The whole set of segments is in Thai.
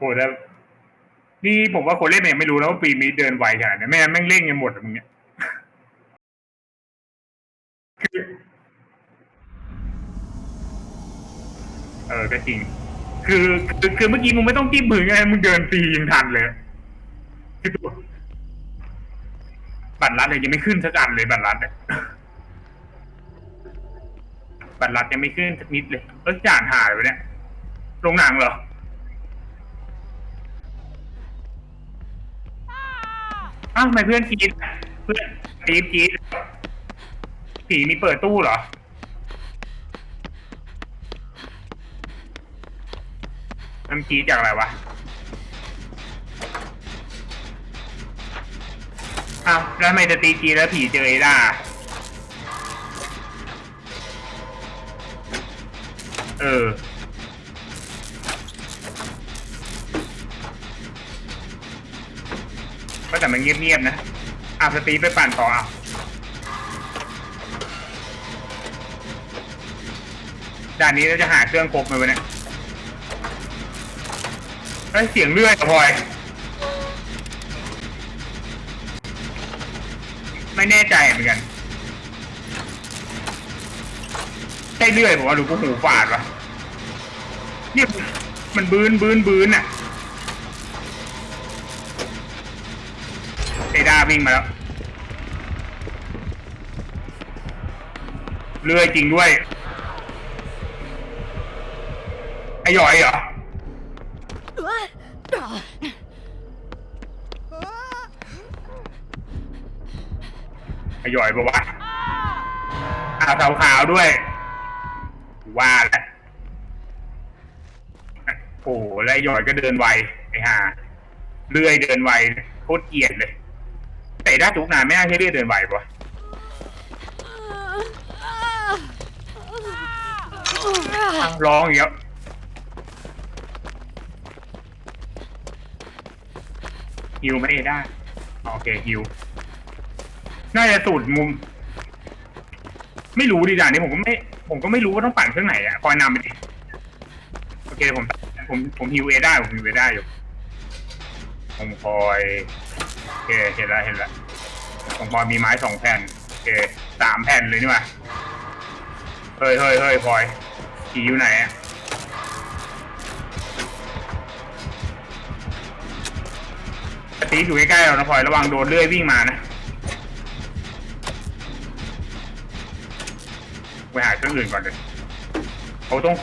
โหแต่นี่ผมว่าคนเล่นเนี่ยงไม่รู้นะว่าปีนี้เดินไวขนาดนี้ไม่แม่งเล่นกันหมดมึงเนี่ยคือเออก็จริง คือคือคือเมื่อกี้มึงไม่ต้องจิ้มมือไงมึงเดินตียังทันเลยคือตัวบัตรลัดเลยยังไม่ขึ้นสักอันเลยบัตรลัดเนี่ยบัตรลัดยังไม่ขึ้นสักนิดเลยเออจานหายไปเนี่ยโรงหนังเหรอ อ้าวทำไมเพื่อนกรีดเพื่อนกรีดกรีดผีมีเปิดตู้เหรอ มันกรีดจากอะไรวะ อ้าวแล้วทำไมจะตีกรีดแล้วผีเจอเอด้าเออ ก็แต่มันเงียบๆนะอะสตีไปปั่นต่ออะด่านนี้เราจะหาเครื่องครบไหมวะเนี่ยเอ้ยเสียงเลื่อยอะพลอย ไม่แน่ใจเหมือนกันใช่เลื่อยผมว่าหรือกูหูฝาดวะเนี่ยมันบืนบืนบืนอะ วิ่งมาแล้วเลื่อยจริงด้วย ไอ้หยอยเหรอ ไอ้หยอยปะวะอ้าวขาวด้วย ว่าแหละโอ้โหแล้วไอ้หยอยก็เดินไวไอ้ห่าเลื่อยเดินไวโคตรเกลียดเลย ด้าทุกนานไม่น่าใช่เลื่อยเดินไหวปะอ้าวร้องอีกแล้วฮิวไม่ได้ โอเคฮิว น่าจะสูตรมุม ไม่รู้ดีด่านนี้ผมก็ไม่ ผมก็ไม่รู้ว่าต้องปั่นเครื่องไหนอะคอยนำไปดิโอเคผมผมผมฮิวเอได้ผมฮิวเอได้อยู่ผมคอยโอเคเห็นแล้วเห็นแล้ว ผมพลอยมีไม้สองแผ่นโอเคสามแผ่นเลยนี่หว่าเฮ้ยเฮ้ยเฮ้ยพลอยผีอยู่ไหนอะตีอยู่ใกล้ๆเรานะพลอยระวังโดนเลื่อยวิ่งมานะไปหาเครื่องอื่นก่อนเลยเขาต้อง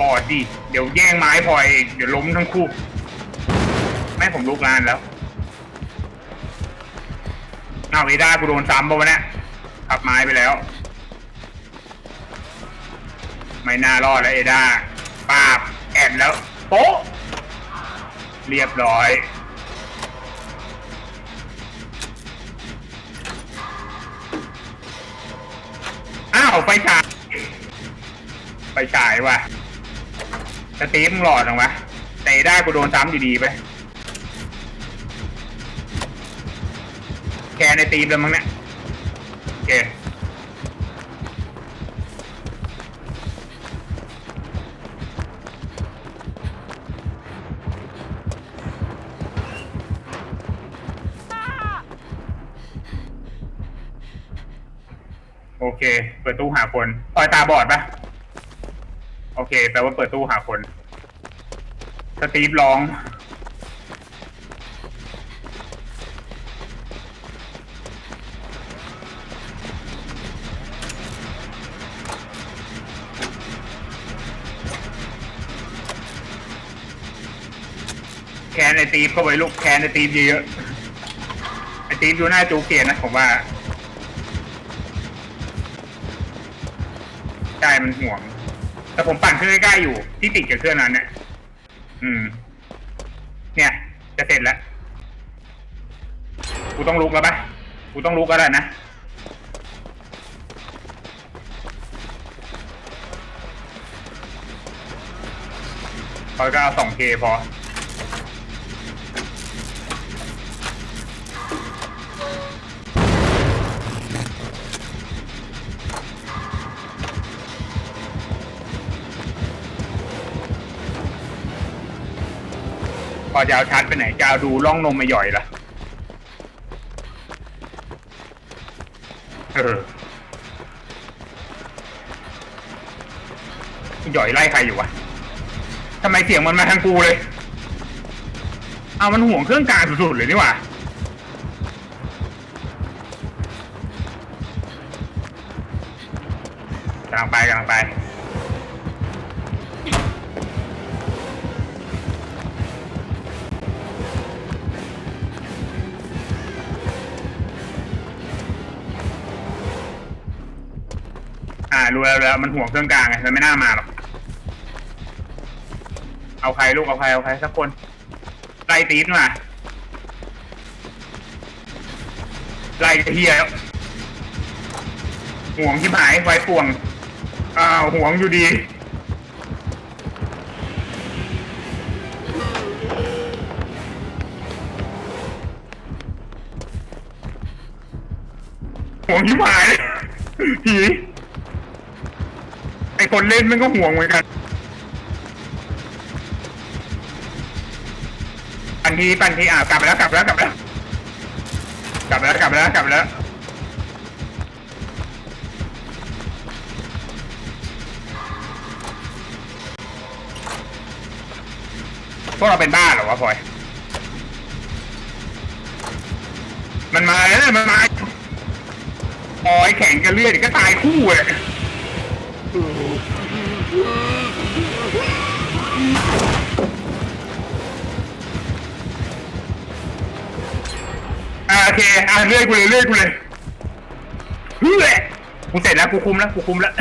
บอดดิเดี๋ยวแย่งไม้พลอยเดี๋ยวล้มทั้งคู่ แม่ผมลุกลานแล้ว เอาวเอด้ากูโดนซ้ำปะวะเนี่ยขับไม้ไปแล้ว ไม่น่ารอดแล้วเอด้าปาบแอนแล้วโป๊ะเรียบร้อยอ้าวไฟฉายไฟฉายว่ะสตีมึงหลอดหรอวะแต่ได้กูโดนซ้ำดีไป แกในตีมแล้วมั้งเนี่ยโอเคโอเค เปิดตู้หาคนปล่อยตาบอดปะโอเค แปลว่าเปิดตู้หาคน สตีฟร้อง นไอตีฟเข้าไปลูกแคนไอตีฟเยอะๆไอตีฟดูหน้าจูเกียนนะผมว่าใช่มันห่วง แต่ผมปั่นเครื่องใกล้ๆอยู่ ที่ติดกับเครื่องนั้นเนี่ยอืม เนี่ย จะเสร็จแล้ว กูต้องลุกแล้วปะกูต้องลุกแล้วแหละนะพอก็เอาสองเคพอ อจะเอาชัดไปไหนจะเอาดูร่องนมมาหย่อยละเออหย่อยไล่ใครอยู่วะทำไมเสียงมันมาทางกูเลยเอามันห่วงเครื่องกลางสุดๆเลยนี่หว่ากำลังไปกำลังไป รู้แล้วแล้วมันห่วงเครื่องกลางไงมันไม่น่ามาหรอกเอาใครลูกเอาใครเอาใครสักคนไล่ตีดมาไล่เฮียห่วงที่หายไว้ป่วงอ้าวห่วงอยู่ดีห่วงที่หายผี คนเล่นมันก็ห่วงเหมือนกันปันทีปันทีอ่ากลับแล้วกลับแล้วกลับแล้ว กลับแล้วกลับแล้วกลับแล้วพวกเราเป็นบ้าเหรอวะพลอย มันมาแล้วมันมาพลอยแข่งกันเลือยก็ตายคู่เลย อ่าโอเคอ่าเลื่อยกูเลยเลื่อยกูเลยเฮ้ยกูเสร็จแล้วกูคุมแล้วกูคุมแล้ว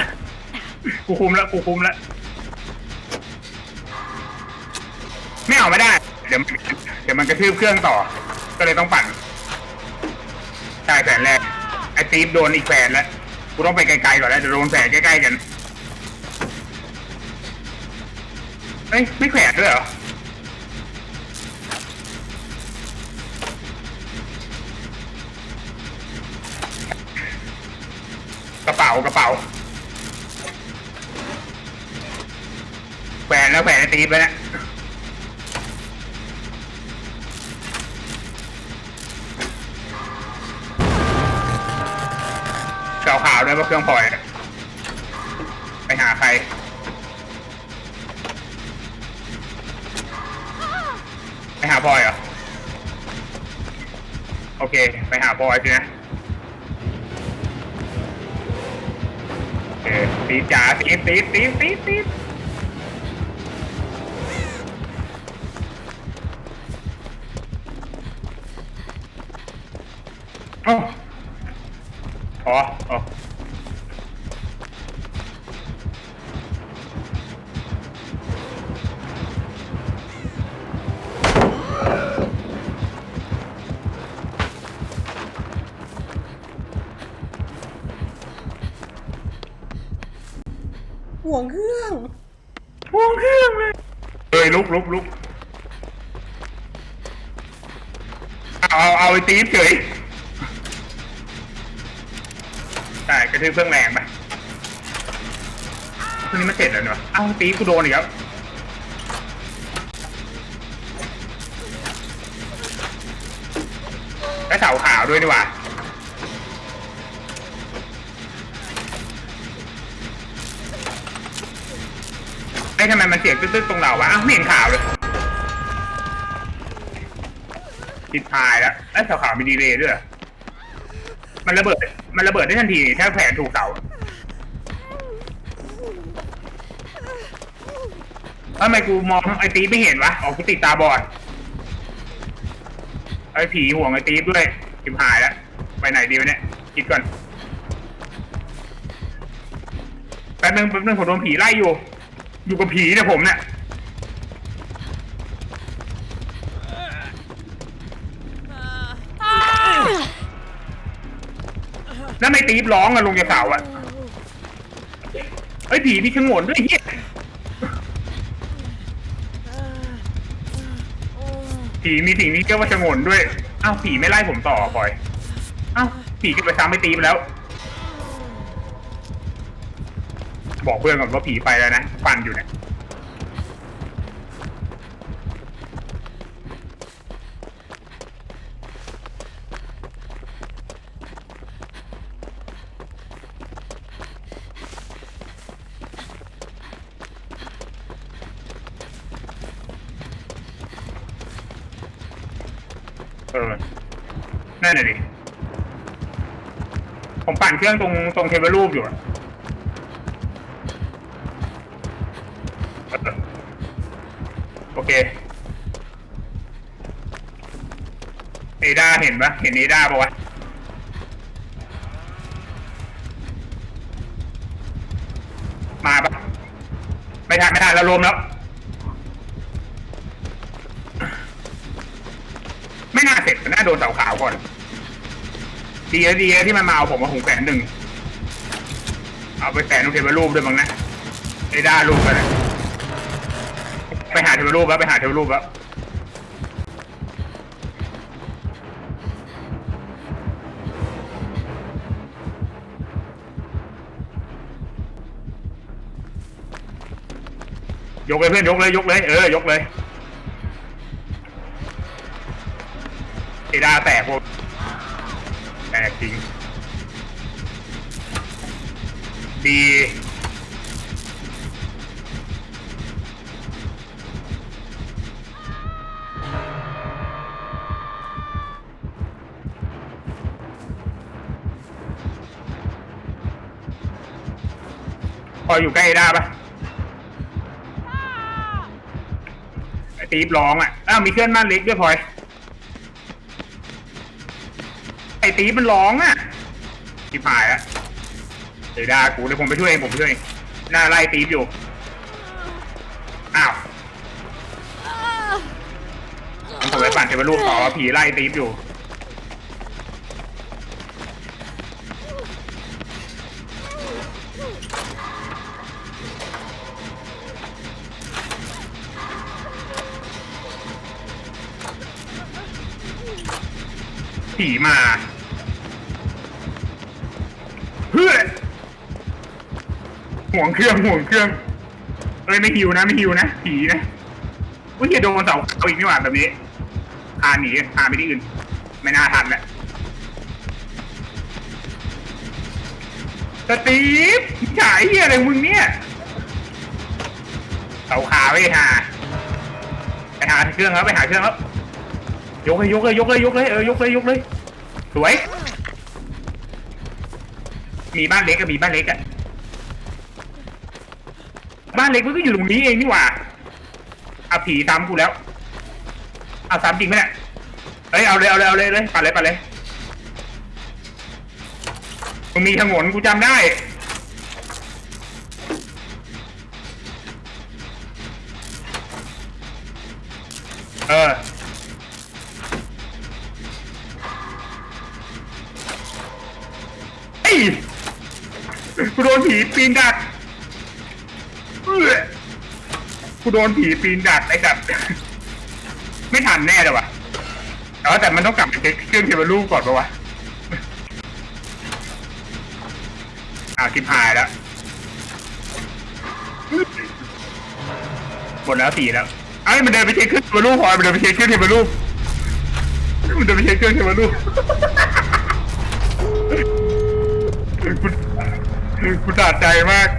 กูคุมแล้วกูคุมแล้วไม่เอาไม่ได้ เดี๋ยวมันเดี๋ยวมันกระทืบเครื่องต่อ ก็เลยต้องปั่นใช่แผนแรกไอ้ตีฟโดนอีกแผนแล้วกูต้องไปไกลๆก่อนแล้วเดี๋ยวโดนแผนใกล้ๆกัน เฮ้ยไม่แขวนด้วยเหรอ กระเป๋ากระเป๋าแขวนแล้วแขวนไอ้ตีฟไปแล้วเก่าขาวด้วยว่าเครื่องพลอย ไปหาใคร ไปหาพลอยเหรอ โอเค ไปหาพลอยสินะโอเคตีดจ๋าตีดตีดตีดตีดตีดโอ้พอ๋ออ๋อ ห่วงเครื่องห่วงเครื่องเลยเอ้ยลุกลุกลุกเอาเอาเอาไอ้ตีฟเฉยใช่กระทืบเครื่องแรงไปเครื่องนี้มันเสร็จแล้วเนอะเอ้าตีฟกูโดนอีกแล้วได้เสาขาวด้วยดีกว่า อ้ยทำไมมันเสียงตึ๊ดๆตรงเราวะอ้าวไม่เห็นข่าวเลยติดพายแล้วไอ้ยเสาขาวมีดีเลย์ด้วยเหรอมันระเบิด มันระเบิดได้ทันทีถ้าแผนถูกเสาทำไมกูมองไอ้ตีไม่เห็นวะออกูติดตาบอด ไอ้ผีห่วงไอ้ตีฟด้วยจิบหายแล้ว ไปไหนดีวะเนี่ย คิดก่อน แป๊บนึงแป๊บนึงผมโดนผีไล่อยู่ อยู่กับผีเนี่ยผมเนี่ยแล้วไม่ตีฟร้องอะลงจากเสาอะไอ้ยผีมีชงนด้วยเฮียผีมีสิ่งนี้เรียกว่าชงนด้วยอ้าวผีไม่ไล่ผมต่อปล่อยอ้าวผีก็ไปซ้ำไปตีไปแล้ว บอกเพื่อนก่อนว่าผีไปแล้วนะปั่นอยู่เนี่ยเออนั่นน่ะดิผมปั่นเครื่องตรงตรงเทเบิลรูปอยู่อะ เคเอดาเห็นปะเห็นเอดาปะวะมาปะไม่ทันไม่ทันเราลมแล้ว ไม่น่าเสร็จน่าโดนเสาขาวก่อน ดีนะดีนะที่มันมาเอาผมมาหงแสนหนึ่ง เอาไปแสนตรงเทเบิลรูปด้วยมั้งนะไอ้ด้ารูปกันนะ หาเทเบิลรูปแล้วไปหาเทเบิลรูปแล้วยกเลยเพื่อนยกเลยยกเลยเออยกเลยไอ้ด้าแตกพวกแตกจริงดี พออยู่ใกล้ได้ปะไอตีบร้องอะ อ้าวมีเคลื่อนบ้านเล็กด้วยพลอย ไอตีบมันร้องอะทิพายแล้วเดี๋ยวดากูเดี๋ยวผมไปช่วยเองผมไปช่วยเองหน้าไล่ตีบอยู่ อ้าวผมไปปั่นเทวรูปต่อผีไล่ตีบอยู่ ผีมาเพื่อห่วงเครื่องห่วงเครื่อง เอ้ยไม่หิวนะไม่หิวนะผีนะอุ้ยอย่าโดนเสาเอาอีกนี่หว่าแบบนี้พาหนีพาไปที่อื่น ไม่น่าทันแหละสตีฟฉายเฮียอะไรมึงเนี่ยเสาขาไปหา ไปหาเครื่องแล้วไปหาเครื่องแล้ว ยกเลยยกเลยยกเลยยกเลยเออยกเลยยกเลยสวย มีบ้านเล็กกับมีบ้านเล็กอะบ้านเล็กมันก็อยู่ตรงนี้เองนี่หว่าเอาผีตามกูแล้วเอาสามจริงไหมเนี่ยเอ้ยเอาเลยเอาเลยเอาเลยเลยปัดเลยปัดเลยมันมีถงนกูจำได้เออ กูโดนผีปีนดักเอื้อกูโดนผีปีนดักไอ้แบบไม่ทันแน่เลยวะแต่ว่าแต่มันต้องกลับไปเช็คเครื่องเทเบิลรูปก่อนปะวะอ้าทิพหายแล้วหมดแล้วสี่แล้วไอ้ยมันเดินไปเช็คเครื่องเทเบิลรูปพอมันเดินไปเช็คเครื่องเทเบิลรูปมันเดินไปเช็คเครื่องเทเบิลรูป คุณคุณสะใจมาก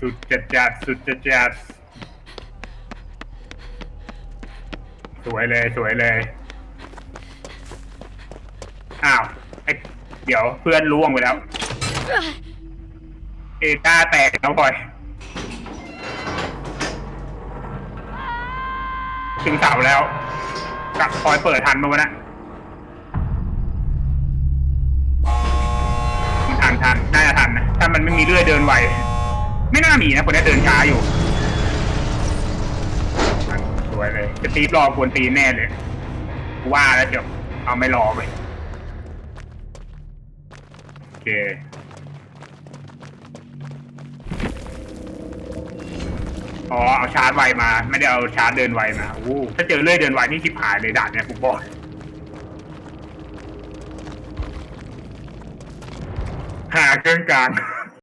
สุดจัดจัดสุดจัดจัดสวยเลยสวยเลย อ้าวไอ้เดี๋ยวเพื่อนล่วงไปแล้ว เอต้าแตกแล้วพลอย ถึงเสาแล้วกลับพลอยเปิดทันมาวะนะ มันไม่มีเลื่อยเดินไวไม่น่ามีนะคนนี้เดินช้าอยู่สวยเลยจะตีรอควรตีแน่เลยว่าแล้วเดี๋ยวเอาไม่รอไปโอเคอ๋อเอาชาร์จไวมา ไม่ได้เอาชาร์จเดินไวมาโอ้ถ้าเจอเลื่อยเดินไวนี่ชิบหายเลยด่านเนี่ยผมบอกหาเครื่องกลาง